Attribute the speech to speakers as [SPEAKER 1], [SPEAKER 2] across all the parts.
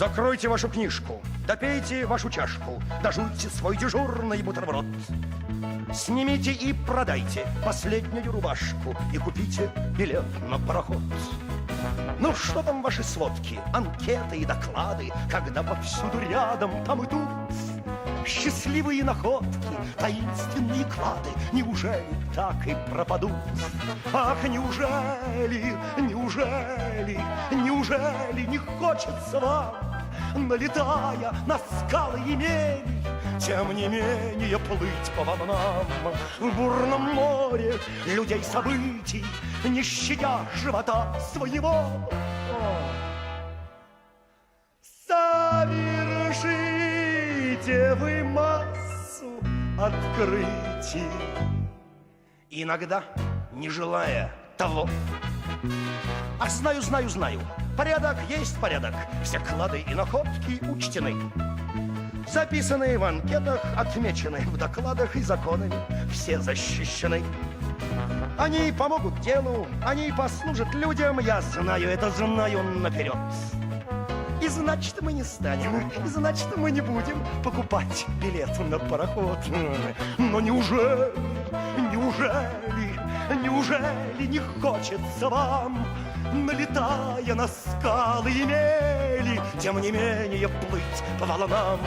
[SPEAKER 1] Закройте вашу книжку, допейте вашу чашку, дожуйте свой дежурный бутерброд. Снимите и продайте последнюю рубашку и купите билет на пароход. Ну что там ваши сводки, анкеты и доклады, когда повсюду рядом там и Счастливые находки, таинственные клады Неужели так и пропадут? Ах, неужели, неужели, неужели не хочется вам Налетая на скалы и мели Тем не менее плыть по волнам В бурном море людей событий Не щадя живота своего Вы массу открытий. Иногда, не желая того. А знаю, знаю, знаю. Порядок есть порядок. Все клады и находки учтены. Записанные в анкетах, отмечены в докладах и законами. Все защищены. Они помогут делу, они послужат людям. Я знаю, это знаю наперед значит, мы не станем, и значит, мы не будем покупать билет на пароход. Но неужели, неужели, неужели не хочется вам, налетая на скалы и мели, тем не менее плыть по волнам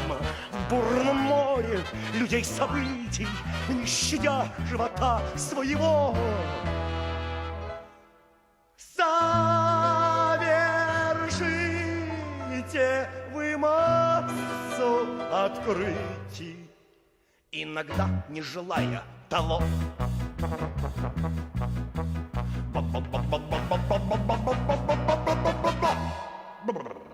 [SPEAKER 1] в бурном море людей событий, не щадя живота своего? открытий, иногда не желая того. Brrr.